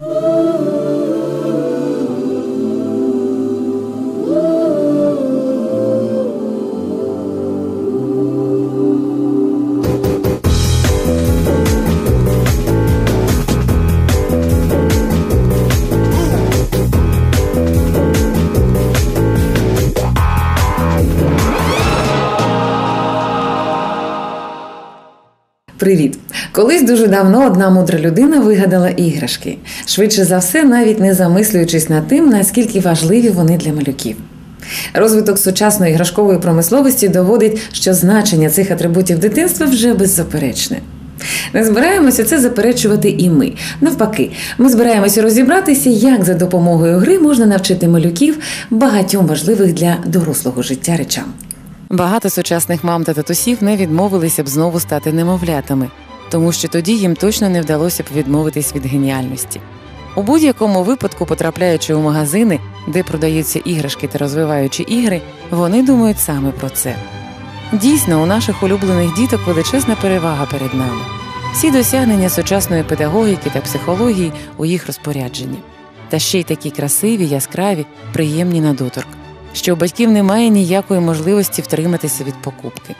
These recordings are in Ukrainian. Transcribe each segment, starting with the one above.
Uh. Привіт! Колись дуже давно одна мудра людина вигадала іграшки, швидше за все, навіть не замислюючись над тим, наскільки важливі вони для малюків. Розвиток сучасної іграшкової промисловості доводить, що значення цих атрибутів дитинства вже беззаперечне. Не збираємося це заперечувати і ми. Навпаки, ми збираємося розібратися, як за допомогою гри можна навчити малюків багатьом важливих для дорослого життя речам. Багато сучасних мам та татусів не відмовилися б знову стати немовлятами, тому що тоді їм точно не вдалося б відмовитись від геніальності. У будь-якому випадку, потрапляючи у магазини, де продаються іграшки та розвиваючі ігри, вони думають саме про це. Дійсно, у наших улюблених діток величезна перевага перед нами. Всі досягнення сучасної педагогіки та психології у їх розпорядженні, та ще й такі красиві, яскраві, приємні на доторк що у батьків немає ніякої можливості втриматися від покупки.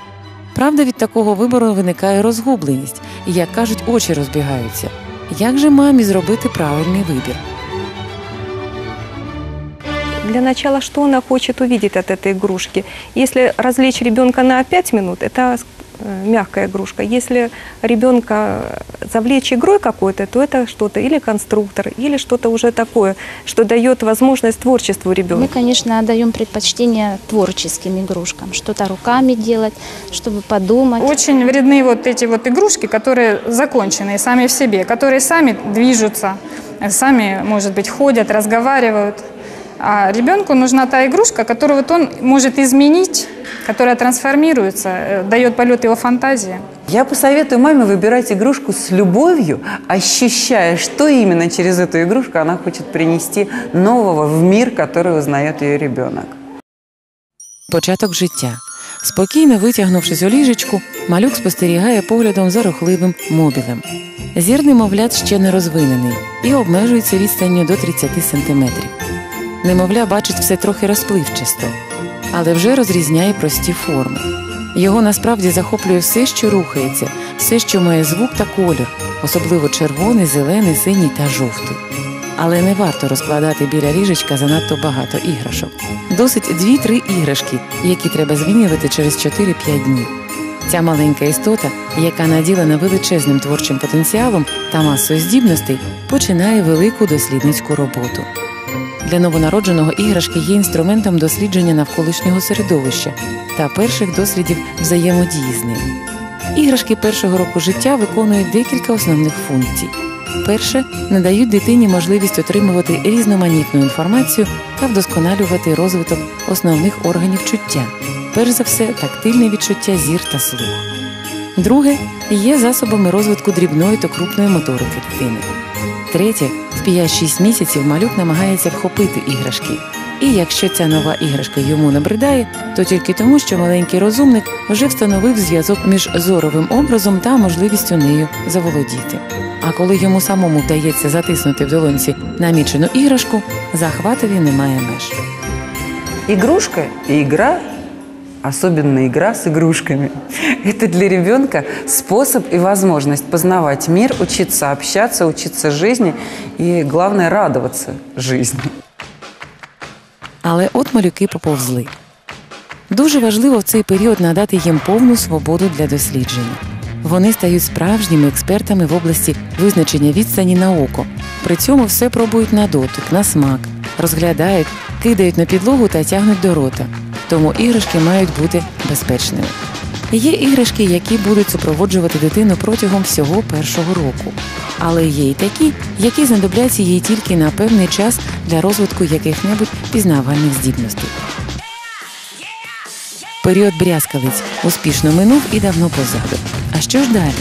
Правда, від такого вибору виникає розгубленість, і, як кажуть, очі розбігаються. Як же мамі зробити правильний вибір? Для начала, что она хочет увидеть от этой игрушки? Если развлечь ребенка на 5 минут, это э, Мягкая игрушка. Если ребенка завлечь игрой какой-то, то это что-то или конструктор, или что-то уже такое, что дает возможность творчеству Мы, ребенка. конечно, отдаем предпочтение творческим игрушкам, что-то руками делать, чтобы подумать. Очень вредны вот эти вот игрушки, которые законченные сами в себе, которые сами движутся, сами, может быть, ходят, разговаривают. А ребенку нужна та игрушка, которую вот он может изменить, которая трансформируется, э, дает полет его фантазии. Я посоветую маме выбирать игрушку с любовью, ощущая, что именно через эту игрушку она хочет принести нового в мир, который узнает ее ребенок. Початок життя. Спокійно витягнувшись у ліжечку, малюк спостерігає поглядом за рухливим мобілем. Зір немовлят ще не розвинений і обмежується відстанню до 30 сантиметрів. Немовля бачить все трохи розпливчасто, але вже розрізняє прості форми. Його насправді захоплює все, що рухається, все, що має звук та колір, особливо червоний, зелений, синій та жовтий. Але не варто розкладати біля ліжечка занадто багато іграшок. Досить 2-3 іграшки, які треба змінювати через 4-5 днів. Ця маленька істота, яка наділена величезним творчим потенціалом та масою здібностей, починає велику дослідницьку роботу. Для новонародженого іграшки є інструментом дослідження навколишнього середовища та перших дослідів взаємодії з ним. Іграшки першого року життя виконують декілька основних функцій. Перше надають дитині можливість отримувати різноманітну інформацію та вдосконалювати розвиток основних органів чуття, перш за все, тактильне відчуття зір та слух. Друге є засобами розвитку дрібної та крупної моторики дитини. Третє, 5-6 місяців малюк намагається вхопити іграшки. І якщо ця нова іграшка йому набридає, то тільки тому, що маленький розумник вже встановив зв'язок між зоровим образом та можливістю нею заволодіти. А коли йому самому вдається затиснути в долонці намічену іграшку, захватові немає меж. Игрушка и игра, особенно игра с игрушками, это для ребенка способ и возможность познавать мир, учиться общаться, учиться жизни и, главное, радоваться жизни. Але от малюки поповзли. Дуже важливо в цей період надати їм повну свободу для дослідження. Вони стають справжніми експертами в області визначення відстані на око. При цьому все пробують на дотик, на смак, розглядають, кидають на підлогу та тягнуть до рота. Тому іграшки мають бути безпечними. Є іграшки, які будуть супроводжувати дитину протягом всього першого року. Але є й такі, які знадобляться їй тільки на певний час для розвитку яких-небудь пізнавальних здібностей. Період брязкалиць успішно минув і давно позаду. А що ж далі?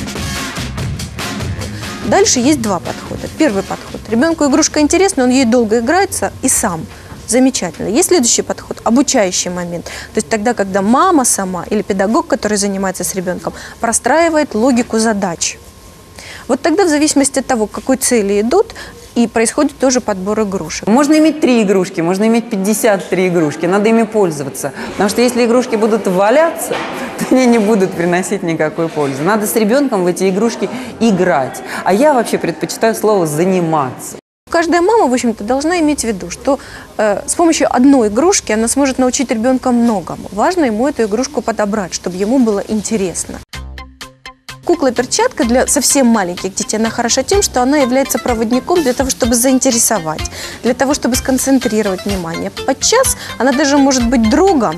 Дальше есть два подхода. Первый подход. Ребенку игрушка интересна, он ей долго играется и сам. Замечательно. Есть следующий подход, обучающий момент. То есть тогда, когда мама сама или педагог, который занимается с ребенком, простраивает логику задач. Вот тогда, в зависимости от того, к какой цели идут, и происходит тоже подбор игрушек. Можно иметь три игрушки, можно иметь 53 игрушки, надо ими пользоваться. Потому что если игрушки будут валяться, то они не будут приносить никакой пользы. Надо с ребенком в эти игрушки играть. А я вообще предпочитаю слово «заниматься». Каждая мама, в общем-то, должна иметь в виду, что э, с помощью одной игрушки она сможет научить ребенка многому. Важно ему эту игрушку подобрать, чтобы ему было интересно. Кукла-перчатка для совсем маленьких детей, она хороша тем, что она является проводником для того, чтобы заинтересовать, для того, чтобы сконцентрировать внимание. Подчас она даже может быть другом,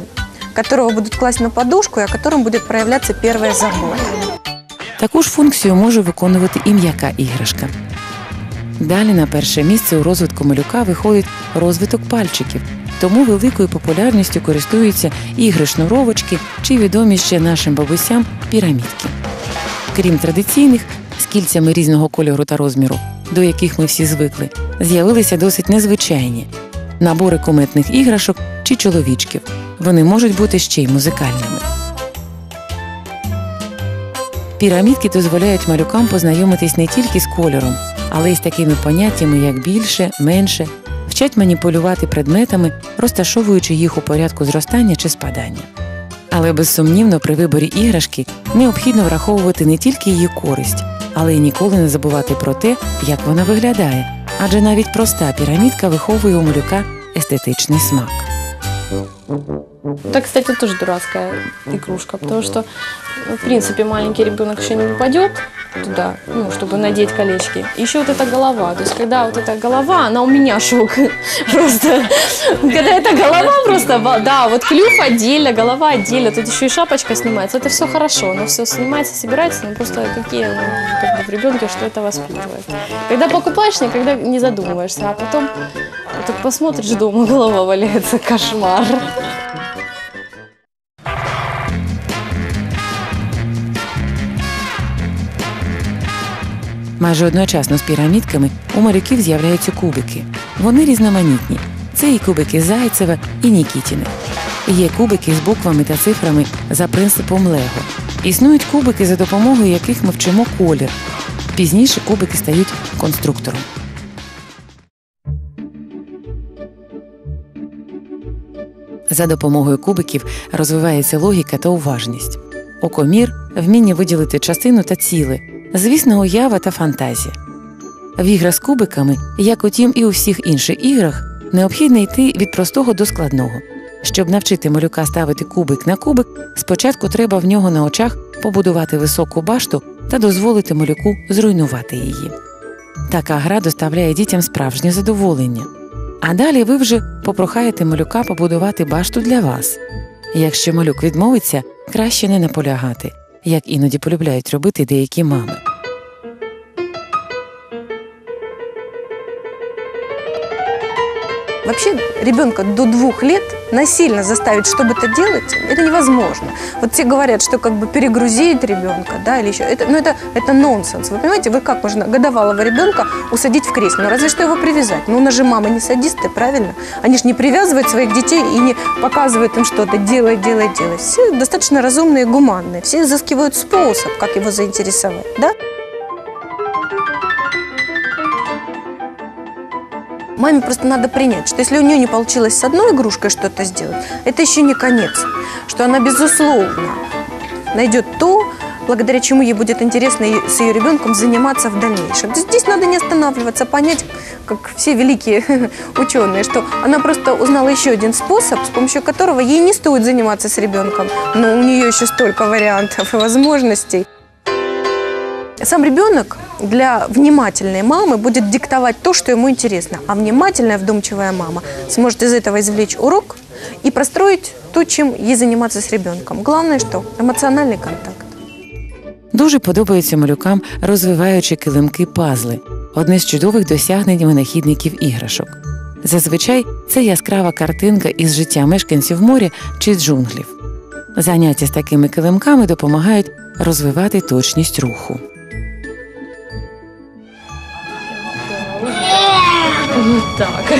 которого будут класть на подушку, и о котором будет проявляться первая забота. Таку ж функцію може виконувати і м'яка іграшка. Далі на перше місце у розвитку малюка виходить розвиток пальчиків, тому великою популярністю користуються ігри шнуровочки чи відомі ще нашим бабусям пірамідки. Крім традиційних, з кільцями різного кольору та розміру, до яких ми всі звикли, з'явилися досить незвичайні набори кометних іграшок чи чоловічків. Вони можуть бути ще й музикальними. Пірамідки дозволяють малюкам познайомитись не тільки з кольором, але й з такими поняттями, як більше, менше, вчать маніпулювати предметами, розташовуючи їх у порядку зростання чи спадання. Але безсумнівно при виборі іграшки необхідно враховувати не тільки її користь, але й ніколи не забувати про те, як вона виглядає, адже навіть проста пірамідка виховує у малюка естетичний смак. Это, кстати, тоже дурацкая игрушка, потому что, ну, в принципе, маленький ребенок еще не попадет туда, ну, чтобы надеть колечки. Еще вот эта голова. То есть, когда вот эта голова, она у меня шок. Просто, когда эта голова просто, да, вот клюв отдельно, голова отдельно, тут еще и шапочка снимается. Это все хорошо, но все снимается, собирается, но просто какие, ну, как бы в ребенке что это воспитывает. Когда покупаешь, никогда не задумываешься, а потом вот так посмотришь дома, голова валяется, кошмар. Майже одночасно з пірамідками у малюків з'являються кубики. Вони різноманітні. Це і кубики Зайцева, і Нікітіни. Є кубики з буквами та цифрами за принципом Лего. Існують кубики, за допомогою яких ми вчимо колір. Пізніше кубики стають конструктором. За допомогою кубиків розвивається логіка та уважність. Окомір вміння виділити частину та ціле, звісно, уява та фантазія. В іграх з кубиками, як утім і у всіх інших іграх, необхідно йти від простого до складного. Щоб навчити малюка ставити кубик на кубик, спочатку треба в нього на очах побудувати високу башту та дозволити малюку зруйнувати її. Така гра доставляє дітям справжнє задоволення. А далі ви вже попрохаєте малюка побудувати башту для вас. Якщо малюк відмовиться, краще не наполягати, як іноді полюбляють робити деякі мами. Вообще ребенка до двух лет насильно заставить что бы то делать, это невозможно. Вот все говорят, что как бы перегрузить ребенка, да, или еще. Это, ну это, это нонсенс. Вы понимаете, вы как можно годовалого ребенка усадить в кресло? Ну разве что его привязать. Ну у нас же мамы не садисты, правильно? Они же не привязывают своих детей и не показывают им что-то, делай, делай, делай. Все достаточно разумные и гуманные. Все изыскивают способ, как его заинтересовать, да? Маме просто надо принять, что если у нее не получилось с одной игрушкой что-то сделать, это еще не конец. Что она, безусловно, найдет то, благодаря чему ей будет интересно с ее ребенком заниматься в дальнейшем. Здесь надо не останавливаться, понять, как все великие ученые, что она просто узнала еще один способ, с помощью которого ей не стоит заниматься с ребенком, но у нее еще столько вариантов и возможностей. Сам ребенок для внимательной мамы будет диктовать то, что ему интересно, а внимательная, вдумчивая мама сможет из этого извлечь урок и простроить то, чем ей заниматься с ребенком. Главное, что эмоциональный контакт. Дуже подобаються малюкам розвиваючі килимки пазли одне з чудових досягнень винахідників іграшок. Зазвичай це яскрава картинка із життя мешканців моря чи джунглів. Заняття з такими килимками допомагають розвивати точність руху. Так.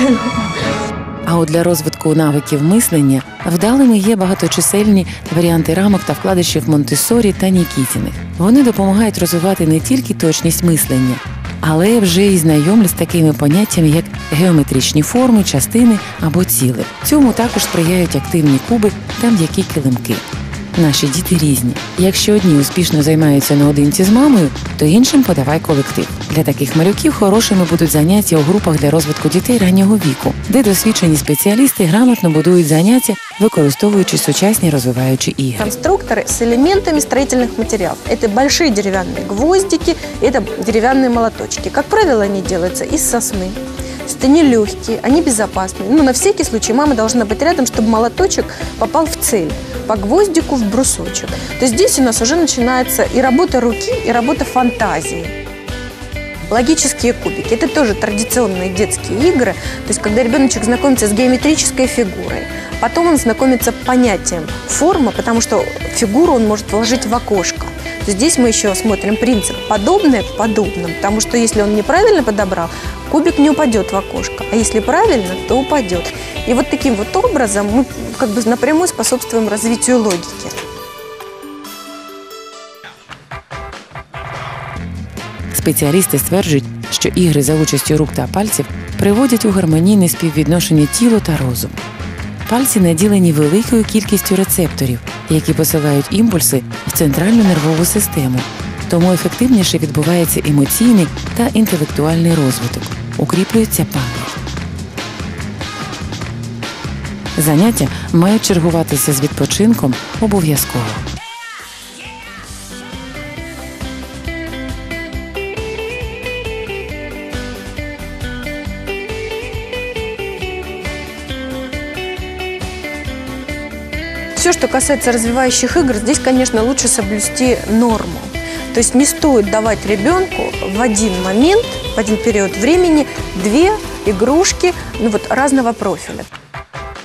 А от для розвитку навиків мислення вдалими є багаточисельні варіанти рамок та вкладишів Монтесорі та Нікітіних. Вони допомагають розвивати не тільки точність мислення, але вже й знайомлі з такими поняттями, як геометричні форми, частини або ціле. Цьому також сприяють активні куби та м'які килимки. Наші діти різні. Якщо одні успішно займаються наодинці з мамою, то іншим подавай колектив. Для таких малюків хорошими будуть заняття у групах для розвитку дітей раннього віку, де досвідчені спеціалісти грамотно будують заняття, використовуючи сучасні розвиваючі ігри. конструкторы с элементами строительных материалов. Это большие деревянные гвоздики, это деревянные молоточки. Как правило, они делаются из сосны. Есть они легкие, они безопасные. Ну, на всякий случай мама должна быть рядом, чтобы молоточек попал в цель, по гвоздику в брусочек. То есть здесь у нас уже начинается и работа руки, и работа фантазии. Логические кубики – это тоже традиционные детские игры. То есть когда ребеночек знакомится с геометрической фигурой, потом он знакомится с понятием форма, потому что фигуру он может вложить в окошко. То здесь мы еще смотрим принцип подобное к подобному, потому что если он неправильно подобрал, кубик не упадет в окошко, а если правильно, то упадет. И вот таким вот образом мы как бы напрямую способствуем развитию логики. Спеціалісти стверджують, що ігри за участю рук та пальців приводять у гармонійне співвідношення тіло та розум. Пальці наділені великою кількістю рецепторів, які посилають імпульси в центральну нервову систему, тому ефективніше відбувається емоційний та інтелектуальний розвиток, укріплюється пам'ять. Заняття мають чергуватися з відпочинком обов'язково. Касается развивающих игр, здесь, конечно, лучше соблюсти норму. То есть не стоит давать ребенку в один момент, в один период времени две игрушки ну, вот, разного профиля.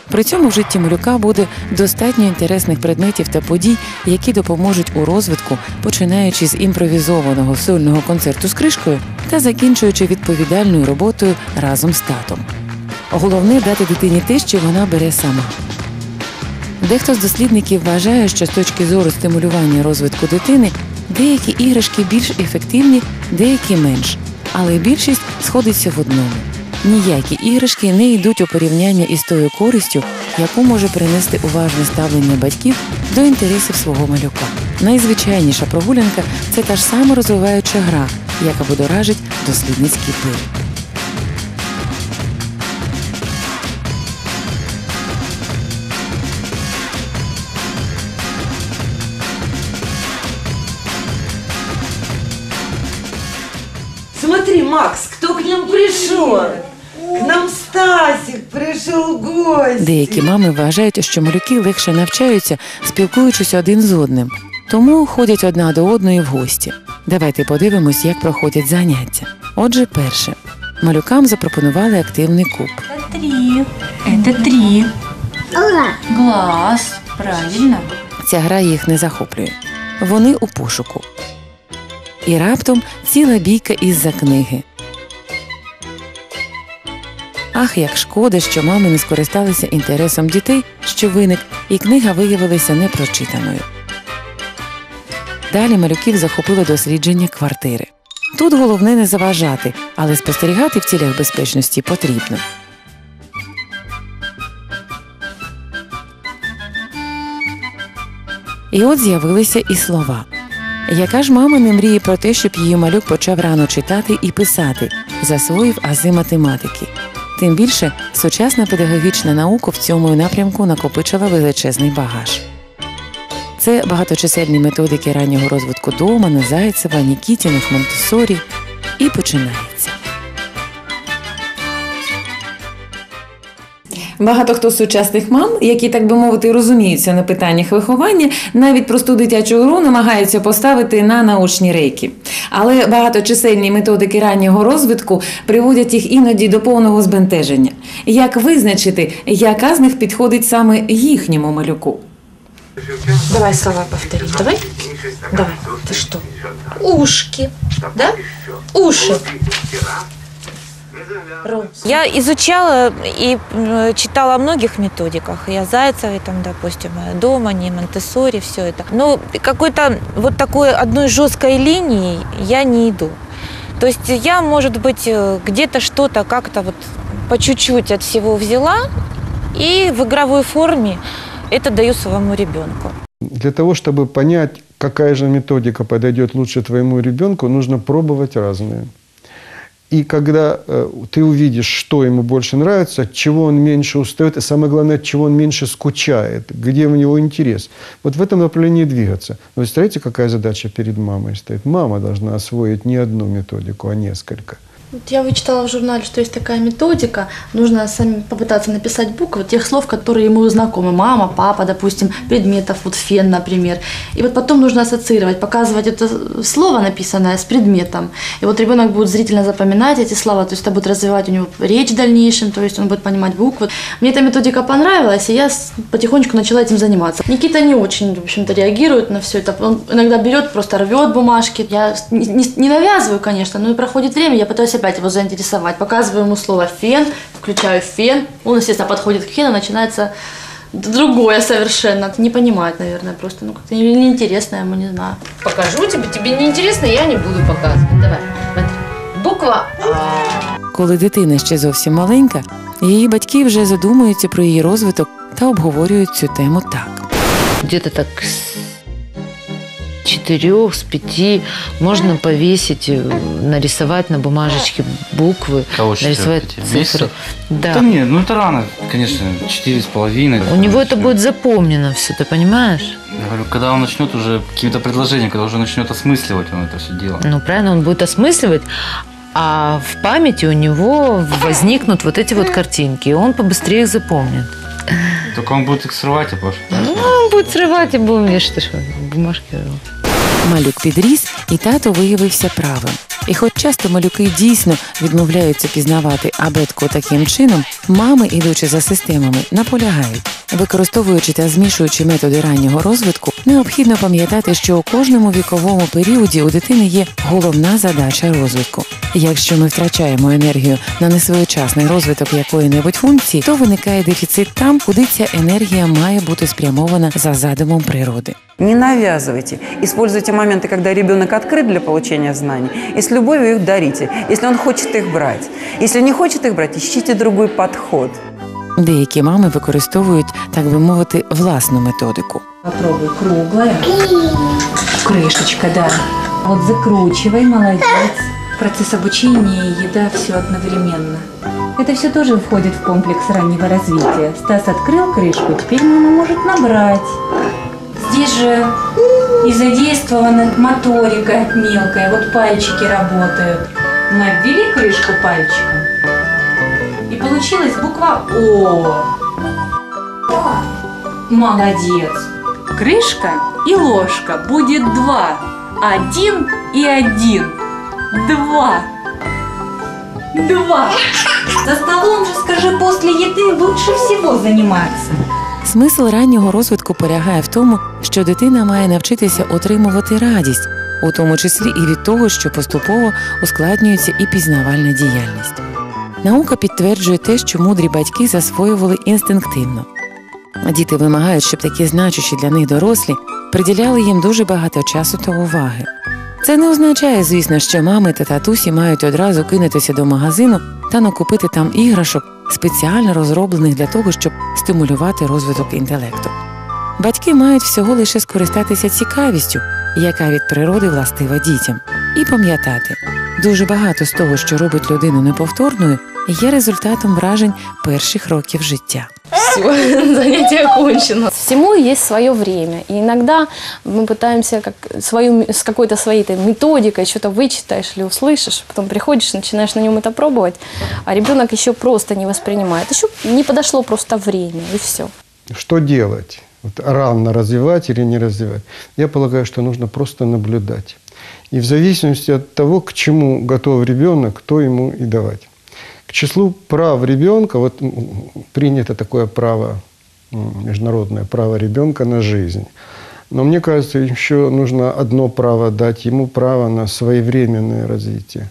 При цьому в житті малюка буде достатньо інтересних предметів та подій, які допоможуть у розвитку, починаючи з імпровізованого сольного концерту з кришкою та закінчуючи відповідальною роботою разом з татом. Головне дати дитині те, що вона бере сама. Дехто з дослідників вважає, що з точки зору стимулювання розвитку дитини деякі іграшки більш ефективні, деякі менш, але більшість сходиться в одному. Ніякі іграшки не йдуть у порівняння із тою користю, яку може принести уважне ставлення батьків до інтересів свого малюка. Найзвичайніша прогулянка це та ж сама розвиваюча гра, яка будоражить дослідницький пир. Кто к нам пришел? К нам Стасик пришел в гости. Деякі мами вважають, що малюки легше навчаються, спілкуючись один з одним, тому ходять одна до одної в гості. Давайте подивимось, як проходять заняття. Отже, перше. Малюкам запропонували активний куб. Три. Это три. Глаз. Правильно. Ця гра їх не захоплює. Вони у пошуку. І раптом ціла бійка із-за книги. Ах, як шкода, що мами не скористалися інтересом дітей, що виник, і книга виявилася непрочитаною. Далі малюків захопило дослідження квартири. Тут головне не заважати, але спостерігати в цілях безпечності потрібно. І от з'явилися і слова. Яка ж мама не мріє про те, щоб її малюк почав рано читати і писати, засвоїв ази математики. Тим більше сучасна педагогічна наука в цьому напрямку накопичила величезний багаж. Це багаточисельні методики раннього розвитку Домана, Зайцева, Нікітіних, Монтесорі. І починається. Багато хто з сучасних мам, які, так би мовити, розуміються на питаннях виховання, навіть просту дитячу гру намагаються поставити на научні рейки. Але багаточисельні методики раннього розвитку приводять їх іноді до повного збентеження. Як визначити, яка з них підходить саме їхньому малюку? Давай слова повтори. Давай. Давай. Ты что? Ушки. Да? Уши. Я изучала и м, читала о многих методиках, о Зайцевой, там, допустим, Домане, и Монтессори, все это. Но какой-то вот такой одной жесткой линии я не иду. То есть я, может быть, э, где-то что-то как-то вот по чуть-чуть от всего взяла и в игровой форме это даю своему ребенку. Для того, чтобы понять, какая же методика подойдет лучше твоему ребенку, нужно пробовать разные. И когда э, ты увидишь, что ему больше нравится, от чего он меньше устает, и самое главное, от чего он меньше скучает, где у него интерес, вот в этом направлении двигаться. Но вы представляете, какая задача перед мамой стоит? Мама должна освоить не одну методику, а несколько. Я вычитала в журнале, что есть такая методика. Нужно сами попытаться написать буквы тех слов, которые ему знакомы. Мама, папа, допустим, предметов, вот фен, например. И вот потом нужно ассоциировать, показывать это слово, написанное, с предметом. И вот ребенок будет зрительно запоминать эти слова, то есть это будет развивать у него речь в дальнейшем, то есть он будет понимать буквы. Мне эта методика понравилась, и я потихонечку начала этим заниматься. Никита не очень, в общем-то, реагирует на все это. Он иногда берет, просто рвет бумажки. Я не навязываю, конечно, но и проходит время, я пытаюсь опять его заинтересовать. Показываю ему слово «фен», включаю фен. Он, естественно, подходит к фену, начинается другое совершенно. Не понимает, наверное, просто. Ну, как-то не- неинтересно ему, не знаю. Покажу тебе. Тебе не интересно, я не буду показывать. Давай, смотри. Буква А. Коли дитина ще зовсім маленька, її батьки вже задумуються про її розвиток та обговорюють цю тему так. где-то так четырех, с пяти можно повесить, э, нарисовать на бумажечке буквы, Кого нарисовать цифры. Месяцев? Да. Да нет, ну это рано, конечно, четыре с половиной. У него это будет запомнено все, ты понимаешь? Я говорю, когда он начнет уже каким-то предложением, когда уже начнет осмысливать он это все дело. Ну, правильно, он будет осмысливать, а в памяти у него возникнут вот эти вот картинки, и он побыстрее их запомнит. Только он будет их срывать, а Паша. Ну, он будет срывать и будем, что ж, бумажки рвал. Малюк підріс, і тато виявився правим. І хоч часто малюки дійсно відмовляються пізнавати абетку таким чином, мами, ідучи за системами, наполягають. Використовуючи та змішуючи методи раннього розвитку, необхідно пам'ятати, що у кожному віковому періоді у дитини є головна задача розвитку. Якщо ми втрачаємо енергію на несвоєчасний розвиток якої-небудь функції, то виникає дефіцит там, куди ця енергія має бути спрямована за задумом природи. Не навязывайте. Используйте моменты, когда ребенок открыт для получения знаний, и с Любовью их дарите, если он хочет их брать. Если не хочет их брать, ищите другой подход. Деякі мами використовують, так би мовити, власну методику. Попробуй, круглая. Крышечка, да. Вот закручивай, молодец. Процесс обучения и еда все одновременно. Это все тоже входит в комплекс раннего развития. Стас открыл крышку, теперь мама может набрать. Здесь же и задействована моторика мелкая, вот пальчики работают. Мы обвели крышку пальчиком, и получилась буква О. Молодец. Крышка и ложка будет два. Один и один. Два. Два. За столом же, скажи, после еды лучше всего заниматься. Смисл раннього розвитку полягає в тому, що дитина має навчитися отримувати радість, у тому числі і від того, що поступово ускладнюється і пізнавальна діяльність. Наука підтверджує те, що мудрі батьки засвоювали інстинктивно. Діти вимагають, щоб такі значущі для них дорослі приділяли їм дуже багато часу та уваги. Це не означає, звісно, що мами та татусі мають одразу кинутися до магазину та накупити там іграшок, спеціально розроблених для того, щоб стимулювати розвиток інтелекту. Батьки мають всього лише скористатися цікавістю, яка від природи властива дітям, і пам'ятати, дуже багато з того, що робить людину неповторною, є результатом вражень перших років життя. Все, занятие окончено. Всему есть свое время. И иногда мы пытаемся как свою, с какой-то своей там методикой что-то вычитаешь или услышишь, потом приходишь, начинаешь на нем это пробовать, а ребенок еще просто не воспринимает. Еще не подошло просто время, и все. Что делать? Вот рано развивать или не развивать? Я полагаю, что нужно просто наблюдать. И в зависимости от того, к чему готов ребенок, то ему и давать. К числу прав ребенка, вот принято такое право, международное право ребенка на жизнь. Но мне кажется, еще нужно одно право дать ему право на своевременное развитие.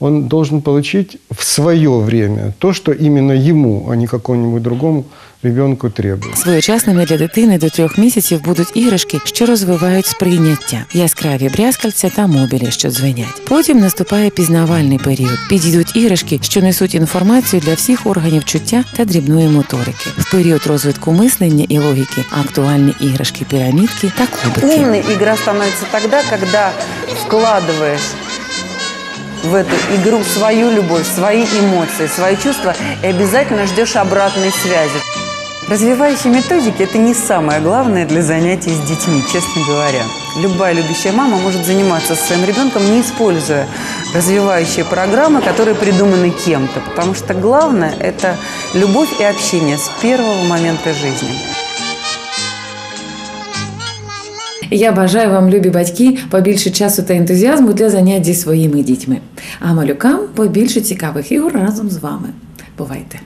Он должен получить в свое время то, что именно ему, а не какому-нибудь другому ребенку требуется. Своєчасними для дитини до трьох місяців будуть іграшки, що розвивають сприйняття, яскраві брязкальця та мобілі, що дзвенять. Потім наступає пізнавальний період. Підійдуть іграшки, що несуть інформацію для всіх органів чуття та дрібної моторики. В період розвитку мислення і логіки актуальні іграшки, пірамідки та кубики. Умной игра становится тогда, когда вкладываешь в эту игру свою любовь, свои эмоции, свои чувства и обязательно ждешь обратной связи. Развивающие методики – это не самое главное для занятий с детьми, честно говоря. Любая любящая мама может заниматься со своим ребенком, не используя развивающие программы, которые придуманы кем-то, потому что главное – это любовь и общение с первого момента жизни. Я бажаю вам, любі батьки, побільше часу та ентузіазму для занять зі своїми дітьми. А малюкам побільше цікавих ігор разом з вами. Бувайте!